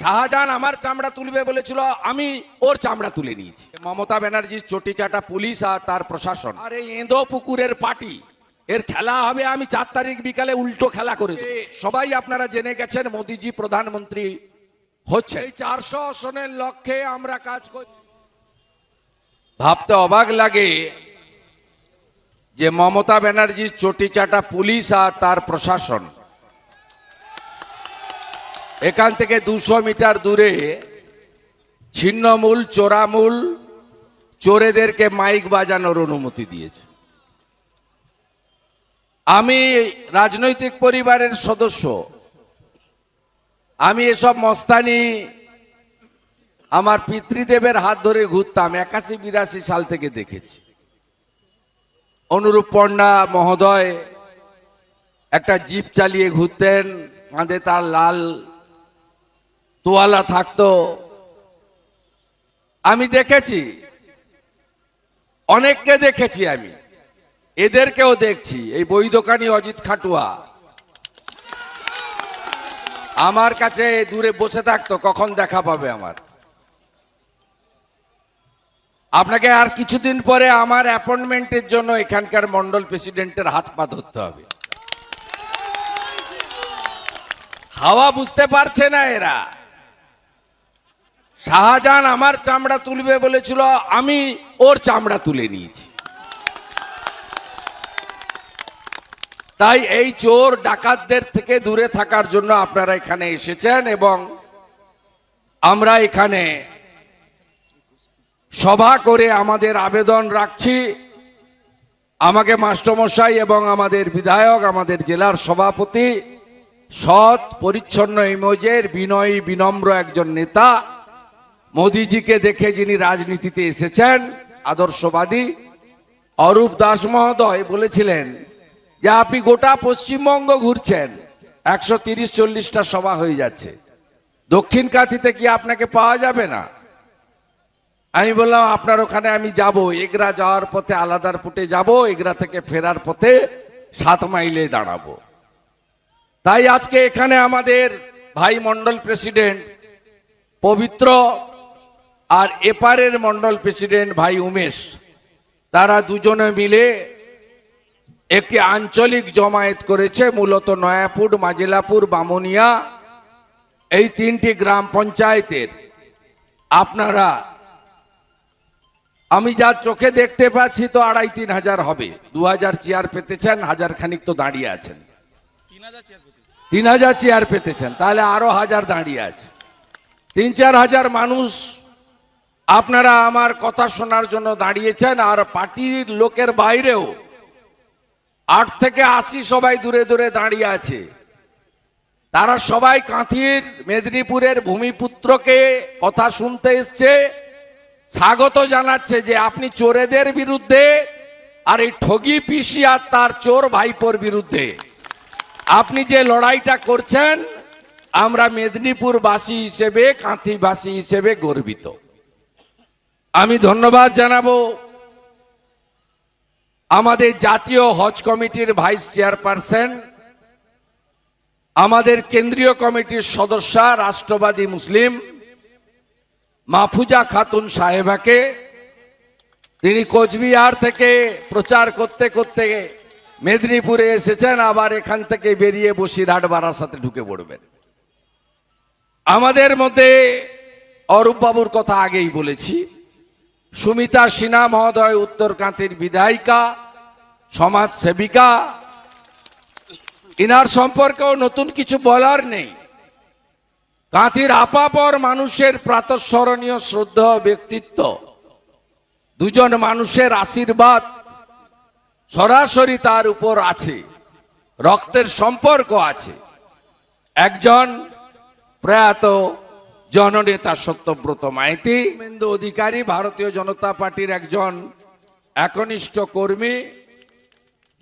শাহজাহান আমার চামড়া তুলবে বলেছিল আমি ওর চামড়া তুলে নিয়েছি। মমতা ব্যানার্জির চটি চাটা পুলিশ আর তার প্রশাসন। আর এই এঁদো পুকুরের পার্টি এর খেলা হবে আমি চার তারিখ বিকালে উল্টো খেলা করে সবাই আপনারা জেনে গেছেন মোদিজি প্রধানমন্ত্রী হচ্ছে এই চারশো আসনের লক্ষ্যে আমরা কাজ করছি। ভাবতে অবাক লাগে যে মমতা ব্যানার্জির চটি চাটা পুলিশ আর তার প্রশাসন এখান থেকে দুশো মিটার দূরে ছিন্নমূল, চোরামূল, চোরেদেরকে মাইক বাজানোর অনুমতি দিয়েছে। আমি রাজনৈতিক পরিবারের সদস্য। আমি এসব মস্তানি আমার পিতৃদেবের হাত ধরে ঘুরতাম, একাশি বিরাশি সাল থেকে দেখেছি। অনুরূপ পণ্ডা মহোদয় একটা জিপ চালিয়ে ঘুরতেন, কাঁধে তার লাল তোয়ালা থাকতো। আমি দেখেছি। অনেককে দেখেছি আমি। এদেরকেও দেখছি। এই বই দোকানি অজিত খাটুয়া। আমার কাছে দূরে বসে থাকতো, কখন দেখা পাবে আমার? আপনাকে আর কিছুদিন পরে আমার অ্যাপয়েন্টমেন্টের জন্য এখানকার মন্ডল প্রেসিডেন্টের হাত পা ধরতে হবে। হাওয়া বুঝতে পারছে না এরা। শাহজাহান আমার চামড়া তুলবে বলেছিল, আমি ওর চামড়া তুলে নিয়েছি। তাই এই চোর ডাকাতদের থেকে দূরে থাকার জন্য আপনারা এখানে এসেছেন এবং আমরা এখানে সভা করে আমাদের আবেদন রাখছি। আমাকে মাস্টারমশাই এবং আমাদের বিধায়ক, আমাদের জেলার সভাপতি, সৎ, পরিচ্ছন্ন ইমোজের বিনয়ী, বিনম্র একজন নেতা মোদিজিকে দেখে যিনি রাজনীতিতে এসেছেন, আদর্শবাদী, অরূপ দাস মহোদয় বলেছিলেন যে আপনি গোটা পশ্চিমবঙ্গ ঘুরছেন, একশো তিরিশ চল্লিশটা সভা হয়ে যাচ্ছে। দক্ষিণ কাঁথিতে কি আপনাকে পাওয়া যাবে না? আমি বললাম, আপনার ওখানে আমি যাব, এগরা যাওয়ার পথে আলাদার পুটে যাব, এগরা থেকে ফেরার পথে সাত মাইলে দাঁড়াবো। তাই আজকে এখানে আমাদের ভাই মন্ডল প্রেসিডেন্ট পবিত্র আর এপারের মন্ডল প্রেসিডেন্ট ভাই উমেশ তারা দুজনে মিলে একটি আঞ্চলিক জমায়েত করেছে মূলত নয়াপুর মাজেলাপুর বামুনিয়া এই তিনটি গ্রাম পঞ্চায়েতের। আপনারা আমি যা চোখে দেখতে পাচ্ছি তো আড়াই তিন হাজার হবে। দু হাজার চেয়ার পেতেছেন হাজার খানিক তো দাঁড়িয়ে আছেন। তিন হাজার চেয়ার পেতেছেন। তাহলে আরও হাজার দাঁড়িয়ে আছে। তিন চার হাজার মানুষ আপনারা আমার কথা শোনার জন্য দাঁড়িয়েছেন আর পার্টির লোকের বাইরেও আট থেকে আশি সবাই দূরে দূরে দাঁড়িয়ে আছে। তারা সবাই কাঁথির মেদিনীপুরের ভূমিপুত্রকে কথা শুনতে এসছে, স্বাগত জানাচ্ছে যে আপনি চোরেদের বিরুদ্ধে আর এই ঠগি পিসি আর তার চোর ভাইপোর বিরুদ্ধে। আপনি যে লড়াইটা করছেন, আমরা মেদিনীপুরবাসী হিসেবে, কাঁথিবাসী হিসেবে গর্বিত। আমি ধন্যবাদ জানাব আমাদের জাতীয় হজ কমিটির ভাইস চেয়ারপারসন, আমাদের কেন্দ্রীয় কমিটির সদস্যা, রাষ্ট্রবাদী মুসলিম মাহফুজা খাতুন সাহেবাকে, তিনি কোচবিহার থেকে প্রচার করতে করতে মেদিনীপুরে এসেছেন, আবার এখান থেকে বেরিয়ে বসিরহাট বারার সাথে ঢুকে পড়বেন। আমাদের মধ্যে অরূপ বাবুর কথা আগেই বলেছি সুমিতা সিনহা মহোদয় উত্তরকান্তির বিধায়িকা, সমাজ সেবিকা। ইনার সম্পর্কেও নতুন কিছু বলার নেই। কাঁথির আপাপর মানুষের প্রাতঃস্মরণীয় শ্রদ্ধা ব্যক্তিত্ব। দুজন মানুষের আশীর্বাদ সরাসরি তার উপর আছে, রক্তের সম্পর্ক আছে। একজন প্রয়াত জননেতা সত্যব্রত মাইতি মেন্দু অধিকারী, ভারতীয় জনতা পার্টির একজন একনিষ্ঠ কর্মী,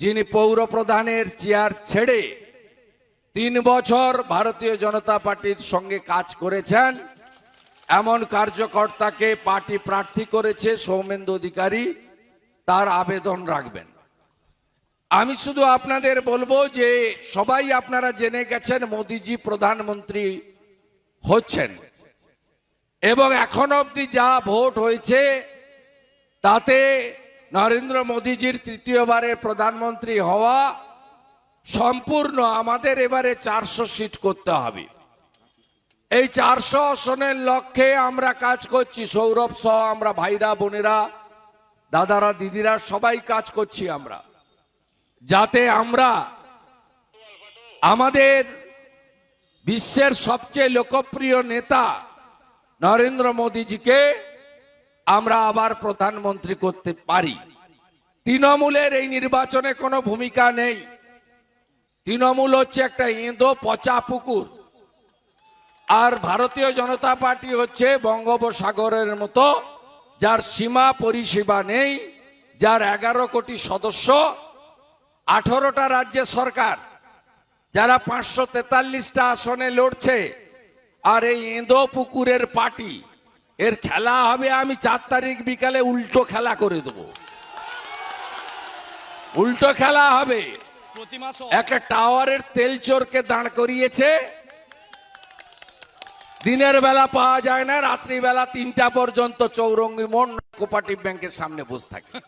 যিনি পৌর প্রধানের চেয়ার ছেড়ে তিন বছর ভারতীয় জনতা পার্টির সঙ্গে কাজ করেছেন। এমন কার্যকর্তাকে পার্টি প্রার্থী করেছে সৌমেন্দু অধিকারী, তার আবেদন রাখবেন। আমি শুধু আপনাদের বলব যে সবাই আপনারা জেনে গেছেন, মোদিজি প্রধানমন্ত্রী হচ্ছেন। এবং এখন অবধি যা ভোট হয়েছে, তাতে নরেন্দ্র মোদীজির তৃতীয়বারের প্রধানমন্ত্রী হওয়া সম্পূর্ণ আমাদের এবারে চারশো সিট করতে হবে। এই চারশো আসনের লক্ষ্যে আমরা কাজ করছি, সৌরভ সহ আমরা ভাইরা, বোনেরা, দাদারা, দিদিরা, সবাই কাজ করছি আমরা। যাতে আমরা আমাদের বিশ্বের সবচেয়ে লোকপ্রিয় নেতা নরেন্দ্র মোদীজিকে আমরা আবার প্রধানমন্ত্রী করতে পারি। তৃণমূলের এই নির্বাচনে কোনো ভূমিকা নেই। তৃণমূল হচ্ছে একটা ইঁদো পচা পুকুর। আর ভারতীয় জনতা পার্টি হচ্ছে বঙ্গোপসাগরের মতো, যার সীমা পরিষেবা নেই, যার এগারো কোটি সদস্য, আঠারোটা রাজ্যের সরকার, যারা পাঁচশো তেতাল্লিশটা আসনে লড়ছে। আর এই এঁদো পুকুরের পার্টি এর খেলা হবে আমি চার তারিখ বিকালে উল্টো খেলা করে দেবো। উল্টো খেলা হবে। একটা টাওয়ারের তেল চোরকে দাঁড় করিয়েছে। দিনের বেলা পাওয়া যায় না, রাত্রিবেলা তিনটা পর্যন্ত চৌরঙ্গি মোড় কোপারেটিভ ব্যাংকের সামনে বসে থাকে।